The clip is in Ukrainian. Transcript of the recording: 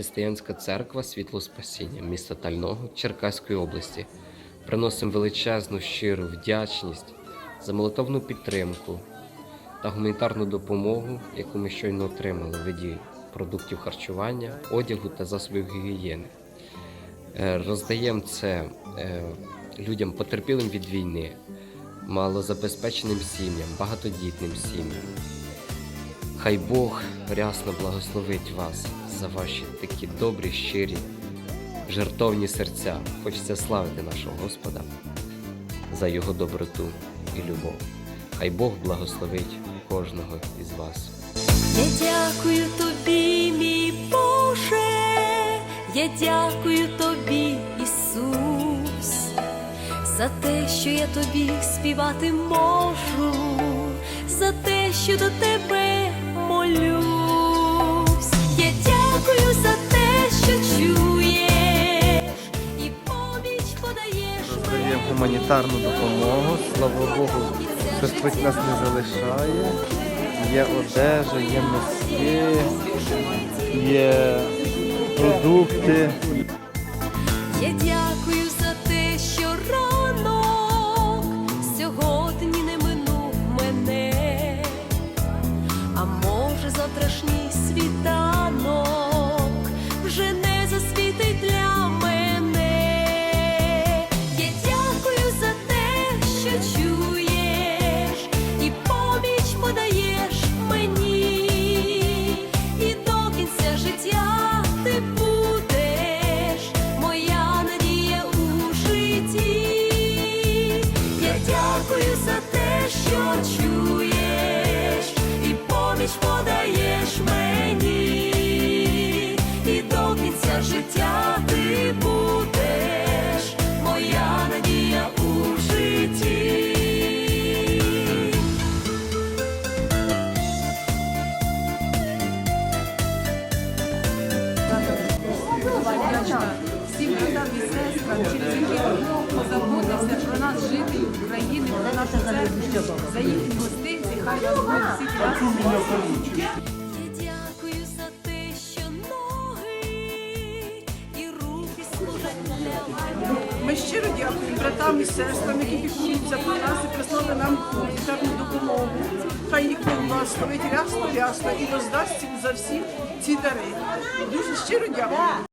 Християнська церква Світло Спасіння міста Тального Черкаської області. Приносимо величезну щиру вдячність за молитовну підтримку та гуманітарну допомогу, яку ми щойно отримали в виді продуктів харчування, одягу та засобів гігієни. Е, Роздаємо це е, людям потерпілим від війни, малозабезпеченим сім'ям, багатодітним сім'ям. Хай Бог рясно благословить вас за ваші такі добрі, щирі, жертовні серця. Хочеться славити нашого Господа за його доброту і любов. Хай Бог благословить кожного із вас. Я дякую тобі, мій Боже, я дякую тобі, Ісус, за те, що я тобі співати можу, за те, що до тебе гуманітарну допомогу. Слава Богу, Господь нас не залишає. Є одежа, є носки, є продукти. Я дякую за те, що ранок сьогодні не минув мене, а може завтрашній світанок вдячна всім братам і сестрам, через які позаботився про нас, жителів України, про нашу церкву, за їхні гостинці. Хай вас Бог всіх служать для. Ми щиро дякуємо братам і сестрам, які піклуються про нас і прислали нам гуманітарну допомогу. Хай їх Бог благословить рясно, рясно і роздасть їм за всі ці дари. Дуже щиро дякую.